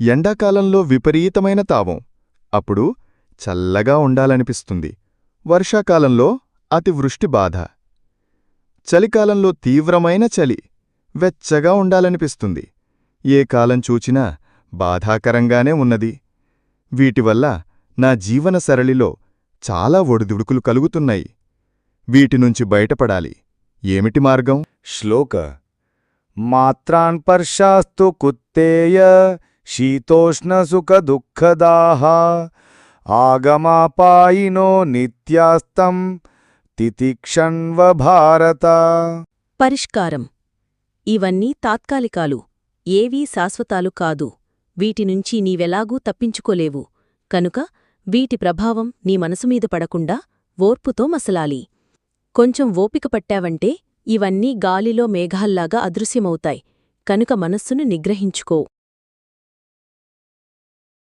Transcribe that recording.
ఎండాకాలంలో విపరీతమైన తావం. అప్పుడు చల్లగా ఉండాలనిపిస్తుంది. వర్షాకాలంలో అతివృష్టి బాధ. చలికాలంలో తీవ్రమైన చలి. వెచ్చగా ఉండాలనిపిస్తుంది. ఏ కాలం చూచినా బాధాకరంగానే ఉన్నది. వీటివల్ల నా జీవన సరళిలో చాలా ఒడిదుడుకులు కలుగుతున్నాయి. వీటినుంచి బయటపడాలి. ఏమిటి మార్గం? శ్లోక. మాత్రాన్ పర్శాస్తు కుత్తేయ శీతోష్ణసుఖదుఃఖదాహ ఆగమాపాయినో నిత్యాస్తం తితిక్షణ్వ భారత పరిష్కారం. ఇవన్నీ తాత్కాలికాలు ఏవీ శాశ్వతాలు కాదు. వీటినుంచి నీవెలాగూ తప్పించుకోలేవు. కనుక వీటి ప్రభావం నీ మనసుమీద పడకుండా ఓర్పుతో మసలాలి. కొంచెం ఓపిక పట్టావంటే ఇవన్నీ గాలిలో మేఘాల్లాగా అదృశ్యమవుతాయి. కనుక మనస్సును నిగ్రహించుకో.